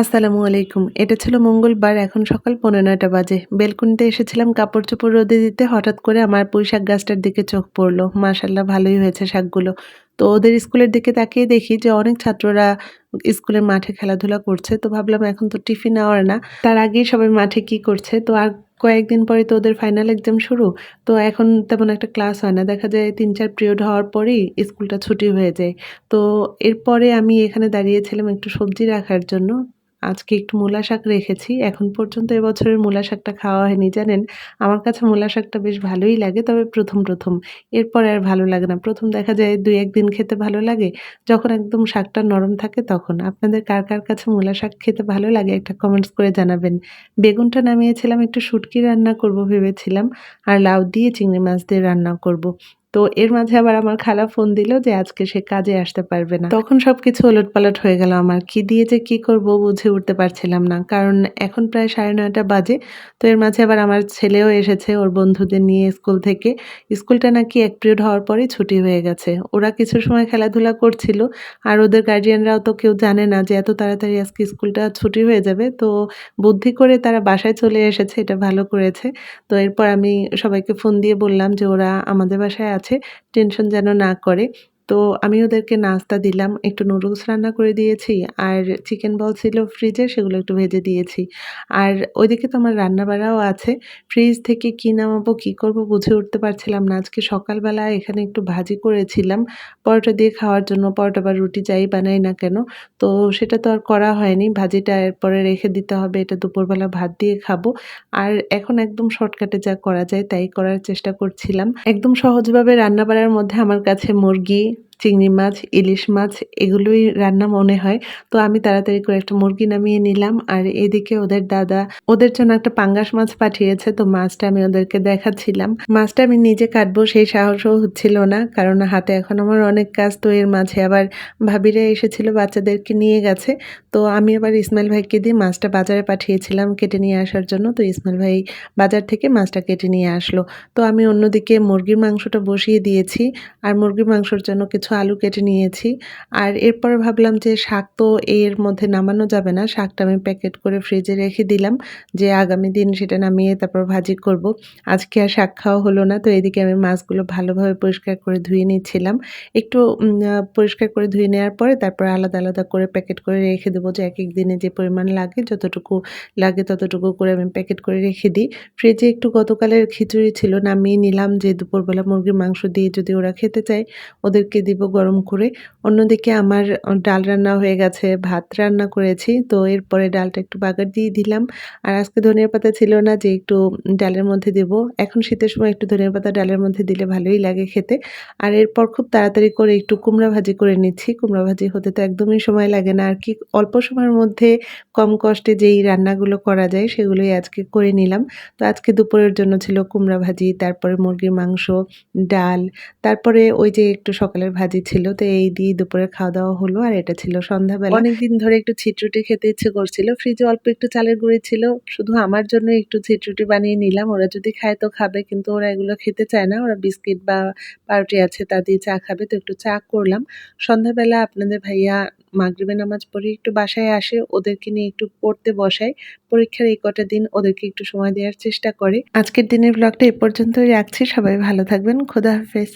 আসসালামু আলাইকুম। এটা ছিল মঙ্গলবার, এখন সকাল পনেরো নয়টা বাজে। বেলকুনিতে এসেছিলাম কাপড় চোপড় রোদে দিতে হঠাৎ করে আমার পুঁই শাক গাছটার দিকে চোখ পড়ল। মাশাল্লাহ ভালোই হয়েছে শাকগুলো। তো ওদের স্কুলের দিকে তাকিয়ে দেখি যে অনেক ছাত্ররা স্কুলের মাঠে খেলাধুলা করছে। তো ভাবলাম, এখন তো টিফিন আওয়ার না। তার আগেই সবাই মাঠে কি করছে? তো আর কয়েকদিন পরে তো ওদের ফাইনাল এক্সাম শুরু। তো এখন তেমন একটা ক্লাস হয় না। দেখা যায় তিন চার পিরিয়ড হওয়ার পরেই স্কুলটা ছুটি হয়ে যায়। তো এরপরে আমি এখানে দাঁড়িয়েছিলাম একটু সবজি রাখার জন্য। আজকে একটু মূলা শাক রেখেছি। এখন পর্যন্ত এবছরের মূলা শাকটা খাওয়া হয়নি, জানেন? আমার কাছে মূলা শাকটা বেশ ভালোই লাগে, তবে প্রথম প্রথম। এরপরে আর ভালো লাগে না। প্রথম দেখা যায় দুই, একদিন খেতে ভালো লাগে। যখন একদম শাকটা নরম থাকে তখন। আপনাদের কার কার কাছে মূলা শাক খেতে ভালো লাগে একটা কমেন্টস করে জানাবেন। বেগুনটা নামিয়েছিলাম, একটু শুটকি রান্না করব ভেবেছিলাম, আর লাউ দিয়ে চিংড়ি মাছ দিয়ে রান্না করব। তো এর মাঝে আবার আমার খালা ফোন দিল যে আজকে সে কাজে আসতে পারবে না। তখন সবকিছু ওলটপালট হয়ে গেল আমার। কি দিয়ে যে কি করব বুঝে উঠতে পারছিলাম না, কারণ এখন প্রায় সাড়ে নয়টা বাজে। তো এর মাঝে আবার আমার ছেলেও এসেছে, ওর বন্ধুদের নিয়ে স্কুল থেকে। স্কুলটা নাকি এক পিরিয়ড হওয়ার পরেই ছুটি হয়ে গেছে। ওরা কিছু সময় খেলাধুলা করছিল, আর ওদের গার্জিয়ানরাও তো কেউ জানে না যে এত তাড়াতাড়ি আজকে স্কুলটা ছুটি হয়ে যাবে। তো বুদ্ধি করে তারা বাসায় চলে এসেছে, এটা ভালো করেছে। তো এরপর আমি সবাইকে ফোন দিয়ে বললাম যে ওরা আমাদের বাসায় আছে টেনশন যেন না করে। তো আমি ওদেরকে নাস্তা দিলাম, একটু নুডলস রান্না করে দিয়েছি, আর চিকেন বল ছিল ফ্রিজে সেগুলো একটু ভেজে দিয়েছি। আর ওইদিকে তো আমার রান্নাবাড়াও আছে, ফ্রিজ থেকে কী নামাবো, কী করব বুঝে উঠতে পারছিলাম না। আজকে সকালবেলা এখানে একটু ভাজি করেছিলাম, পরোটা দিয়ে খাওয়ার জন্য পরোটা বা রুটি যাই বানাই না কেন, তো সেটা তো আর করা হয়নি। ভাজিটা এরপরে রেখে দিতে হবে, এটা দুপুরবেলা ভাত দিয়ে খাব। আর এখন একদম শর্টকাটে যা করা যায় তাই করার চেষ্টা করছিলাম। একদম সহজভাবে রান্না বাড়ার মধ্যে আমার কাছে মুরগি চিংড়ি মাছ, ইলিশ মাছ, এগুলোই রান্না মনে হয়। তো আমি তাড়াতাড়ি করে একটা মুরগি নামিয়ে নিলাম। আর এদিকে ওদের দাদা, ওদের জন্য একটা পাঙ্গাস মাছ পাঠিয়েছে, তো মাছটা আমি ওদেরকে দেখাচ্ছিলাম। মাছটা আমি নিজে কাটবো সেই সাহসও হচ্ছিল না, কারণ হাতে এখন আমার অনেক কাজ, তো এর মাঝে আবার ভাবিরা এসেছিল, বাচ্চাদেরকে নিয়ে গেছে। তো আমি আবার ইসমাইল ভাইকে দিয়ে মাছটা বাজারে পাঠিয়েছিলাম কেটে নিয়ে আসার জন্য। তো ইসমাইল ভাই বাজার থেকে মাছটা কেটে নিয়ে আসলো। তো আমি অন্যদিকে মুরগির মাংসটা বসিয়ে দিয়েছি। আর মুরগির মাংসর জন্য কিছু আলু কেটে নিয়েছি। আর এরপর ভাবলাম যে শাক তো এর মধ্যে নামানো যাবে না। শাকটা আমি প্যাকেট করে ফ্রিজে রেখে দিলাম যে আগামী দিন সেটা নামিয়ে তারপর ভাজি করব। আজকে আর শাক খাওয়া হলো না, তো এদিকে আমি মাছগুলো ভালোভাবে পরিষ্কার করে ধুয়ে নিচ্ছিলাম। একটু পরিষ্কার করে ধুয়ে নেওয়ার পরে তারপর আলাদা আলাদা করে প্যাকেট করে রেখে দেবো যে এক এক দিনে যে পরিমাণ লাগে, যতটুকু লাগে ততটুকু করে আমি প্যাকেট করে রেখে দিই। ফ্রিজে একটু গতকালের খিচুড়ি ছিল, নামিয়ে নিলাম যে দুপুরবেলা মুরগির মাংস দিয়ে যদি ওরা খেতে চায়, ওদেরকে দিব গরম করে। অন্যদিকে আমার ডাল রান্না হয়ে গেছে, ভাত রান্না করেছি। তো এরপরে ডালটা একটু বাগার দিয়ে দিলাম। আর আজকে ধনিয়া পাতা ছিল না যে একটু ডালের মধ্যে দেব। এখন শীতের সময় একটু ধনিয়া পাতা ডালের মধ্যে দিলে ভালোই লাগে খেতে। আর এরপর খুব তাড়াতাড়ি করে একটু কুমড়া ভাজি করে নিচ্ছি। কুমড়া ভাজি হতে তো একদমই সময় লাগে না। আর কি অল্প সময়ের মধ্যে কম কষ্টে যেই রান্নাগুলো করা যায়, সেগুলোই আজকে করে নিলাম। তো আজকে দুপুরের জন্য ছিল কুমড়া ভাজি, তারপরে মুরগির মাংস, ডাল, তারপরে ওই যে একটু সকালের ভাজি ছিল, তো এই দিয়ে দুপুরে খাওয়া দাওয়া হলো, আর এটা ছিল সন্ধ্যাবেলা। অনেকদিন ধরে একটু ছিটরুটি খেতে ইচ্ছে করছিল ফ্রিজে অল্প একটু চালের গুঁড়ি ছিল, শুধু আমার জন্য একটু ছিটরুটি বানিয়ে নিলাম, ওরা যদি খায় তো খাবে, কিন্তু ওরা এগুলো খেতে চায় না, ওরা বিস্কিট বা পাউরুটি আছে তা দিয়ে চা খাবে, তো একটু চা করলাম। সন্ধ্যাবেলা আপনাদের ভাইয়া মাগরিবের নামাজ পড়ে একটু বাসায় আসে, ওদেরকে নিয়ে একটু পড়তে বসায়, পরীক্ষার এই কটা দিন ওদেরকে একটু সময় দেওয়ার চেষ্টা করে। আজকের দিনের ব্লগটা এ পর্যন্তই রাখছি, সবাই ভালো থাকবেন, খোদা হাফেজ।